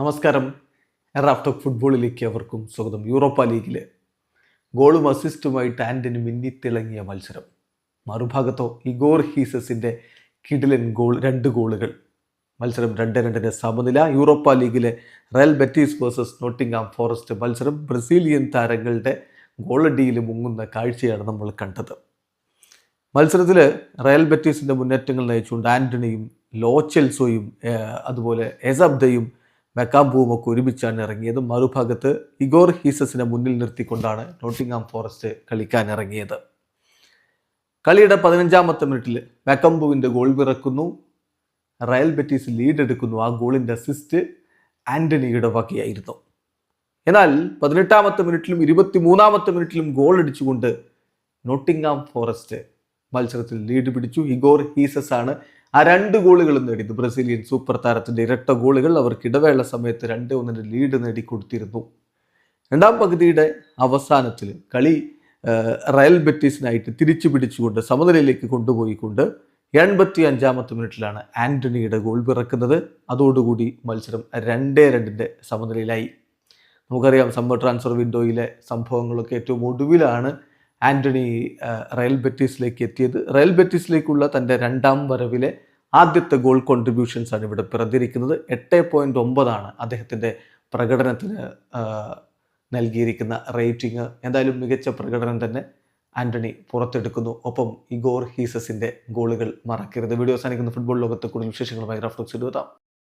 നമസ്കാരം. എറാഫ്റ്റർ ഫുട്ബോളിലേക്ക് അവർക്കും സ്വാഗതം. യൂറോപ്പ ലീഗിലെ ഗോളും അസിസ്റ്റുമായിട്ട് ആന്റണി മിന്നിത്തിളങ്ങിയ മത്സരം. മറുഭാഗത്തോ ഇഗോർ ഹീസസിന്റെ കിഡിലൻ ഗോൾ രണ്ട് ഗോളുകൾ. മത്സരം രണ്ട് രണ്ടിന് സമനില. യൂറോപ്പ ലീഗിലെ Real Betis versus Nottingham Forest മത്സരം ബ്രസീലിയൻ താരങ്ങളുടെ ഗോളടിയിൽ മുങ്ങുന്ന കാഴ്ചയാണ് നമ്മൾ കണ്ടത്. മത്സരത്തിൽ റയൽ ബെറ്റീസിന്റെ മുന്നേറ്റങ്ങൾ നയിച്ചുകൊണ്ട് ആന്റണിയും ലോച്ചെൽസോയും അതുപോലെ എസബ്ദയും മെക്കാംബുവും ഒക്കെ ഒരുമിച്ചാണ് ഇറങ്ങിയത്. മറുഭാഗത്ത് ഇഗോർ ഹീസസിനെ മുന്നിൽ നിർത്തിക്കൊണ്ടാണ് നോട്ടിംഗ്ഹാം ഫോറസ്റ്റ് കളിക്കാൻ ഇറങ്ങിയത്. കളിയുടെ പതിനഞ്ചാമത്തെ മിനിറ്റിൽ മെക്കംബുവിന്റെ ഗോൾ വിറക്കുന്നു. റയൽ ബെറ്റീസ് ലീഡ് എടുക്കുന്നു. ആ ഗോളിന്റെ അസിസ്റ്റ് ആന്റണിയുടെ വകയായിരുന്നു. എന്നാൽ പതിനെട്ടാമത്തെ മിനിറ്റിലും ഇരുപത്തി മൂന്നാമത്തെ മിനിറ്റിലും ഗോൾ അടിച്ചുകൊണ്ട് നോട്ടിംഗ്ഹാം ഫോറസ്റ്റ് മത്സരത്തിൽ ലീഡ് പിടിച്ചു. ഇഗോർ ഹീസസ് ആണ് ആ രണ്ട് ഗോളുകളും നേടിയത് ബ്രസീലിയൻ സൂപ്പർ താരത്തിന്റെ ഇരട്ട ഗോളുകൾ അവർക്ക് ഇടവേള സമയത്ത് രണ്ട് ഒന്നിന് ലീഡ് നേടിക്കൊടുത്തിരുന്നു രണ്ടാം പകുതിയുടെ അവസാനത്തിൽ കളി റയൽ ബെറ്റീസിനായിട്ട് തിരിച്ചു പിടിച്ചുകൊണ്ട് സമനിലയിലേക്ക് കൊണ്ടുപോയിക്കൊണ്ട് എൺപത്തി അഞ്ചാമത്തെ മിനിറ്റിലാണ് ആന്റണിയുടെ ഗോൾ പിറക്കുന്നത്. അതോടുകൂടി മത്സരം രണ്ടേ രണ്ടിന്റെ സമനിലയിലായി. നമുക്കറിയാം സമ്മർ ട്രാൻസ്ഫർ വിൻഡോയിലെ സംഭവങ്ങളൊക്കെ ഏറ്റവും ഒടുവിലാണ് ആന്റണി ആ, റയൽ ബെറ്റീസിലേക്ക് എത്തിയത്. റയൽ ബെറ്റീസിലേക്കുള്ള തന്റെ രണ്ടാം വരവിലെ ആദ്യത്തെ ഗോൾ കോൺട്രിബ്യൂഷൻസ് ആണ് ഇവിടെ പിറന്നിരിക്കുന്നത്. എട്ട് പോയിന്റ് ഒമ്പതാണ് അദ്ദേഹത്തിന്റെ പ്രകടനത്തിന് നൽകിയിരിക്കുന്ന റേറ്റിംഗ് എന്തായാലും മികച്ച പ്രകടനം തന്നെ ആന്റണി പുറത്തെടുക്കുന്നു. ഒപ്പം ഇഗോർ ഹീസസിന്റെ ഗോളുകൾ മറക്കരുത്. വീഡിയോ അവസാനിക്കുന്ന. ഫുട്ബോൾ ലോകത്തെ കൂടുതൽ വിശേഷങ്ങളുമായി റഫ്ലക്സ് എഴുതാം